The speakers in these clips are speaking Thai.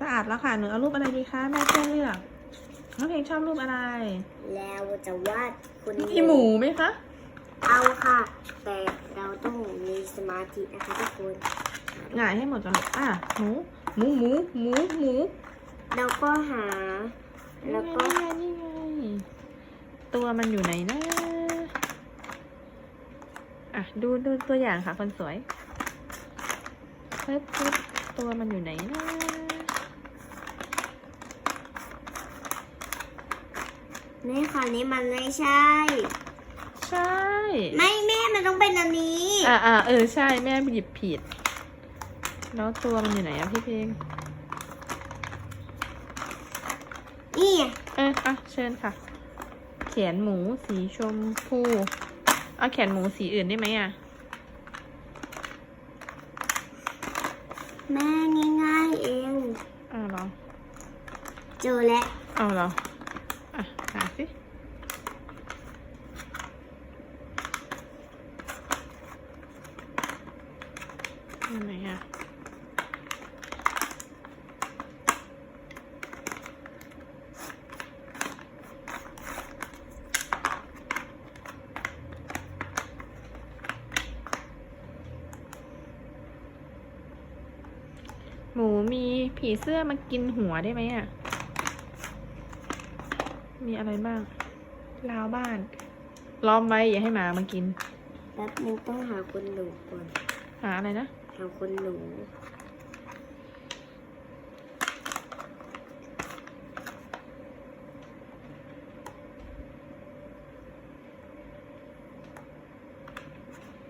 สะอาดแล้วค่ะ หนูเอารูปอะไรดีคะแม่เพื่อนเลือกน้องเพลงชอบรูปอะไร แล้วจะวาดคุณมีหมูไหมคะ เอาค่ะ แต่เราต้องมีสมาธินะคะทุกคนหงายให้หมดก่อนอะหมูหมูหมูหมูหมูเราก็หา แล้วก็นี่ไงนี่ไงตัวมันอยู่ไหนนะอะดูดูตัวอย่างค่ะคนสวยปึ๊บปึ๊บตัวมันอยู่ไหนนะ นี่ค่ะนี้มันไม่ใช่ ใช่ ไม่แม่มันต้องเป็นอันนี้อ่าอ่าเออใช่แม่หยิบผิด แล้วตัวมันอยู่ไหนอะพี่เพลงนี่ไงเอออะเชิญค่ะ แขนหมูสีชมพูเอาแขนหมูสีอื่นได้ไหมอะแม่ง่ายๆเองอ้าวเหรอเจอแล้วเอาเหรอ อะหาสิอันไหนอะหมูมีผีเสื้อมากินหัวได้ไหมอะ มีอะไรบ้างราวบ้าน ล้อมไว้อย่าให้หมามากิน แป๊บนึงต้องหาคนหนูก่อน หาอะไรนะ หาคนหนู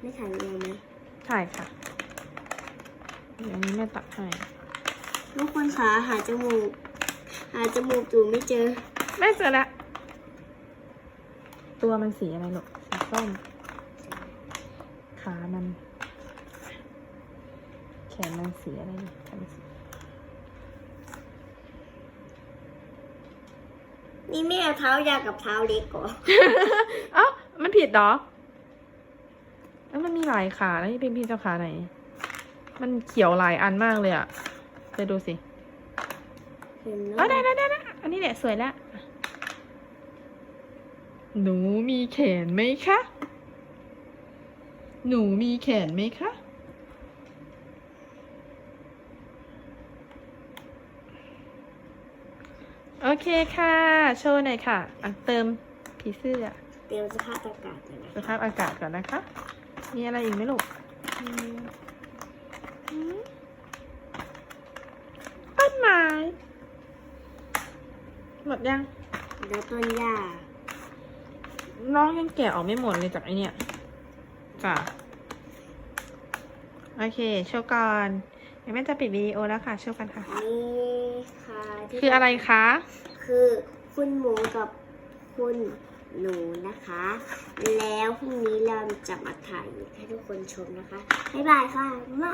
ไม่ถ่ายเองไหมถ่ายค่ะ เดี๋ยวอันนี้แม่ตัดให้ ทุกคนขาหาจมูก หาจมูกอยู่ไม่เจอ แม่เจอละตัวมันสีอะไรหรอกสีส้ม ขามัน แขนมันสีอะไรเนี่ยแขนสีนี่ไม่เอาเท้ายาวกับเท้าเล็กก่อนเอ้ามันผิดเหรอแล้วมันมีหลายขาแล้วนี่เป็นพี่เจ้าขาไหน มันเขียวหลายอันมากเลยอะไปดูสิเห็นอ๋อแล้ได้วได้ได้ได้อันนี้แหละสวยแล้ว หนูมีแขนไหมคะ หนูมีแขนไหมคะ โอเคค่ะ โชว์หน่อยค่ะอะเติมผีเสื้อเตรียมสภาพอากาศเลยนะสภาพอากาศก่อนนะคะ มีอะไรอีกไหมลูกอืมอืมต้นไม้ หมดยัง แล้วต้นหญ้า น้องยังแกะออกไม่หมดเลยจากไอเนี่ยจ้ะโอเคโชว์ก่อนเดี๋ยวแม่จะปิดวิดีโอแล้วค่ะโชว์กันค่ะ นี่ค่ะที่คืออะไรคะ คือคุณหมูกับคุณหนูนะคะ แล้วพรุ่งนี้เราจะมาถ่ายให้ทุกคนชมนะคะ บ๊ายบายค่ะมา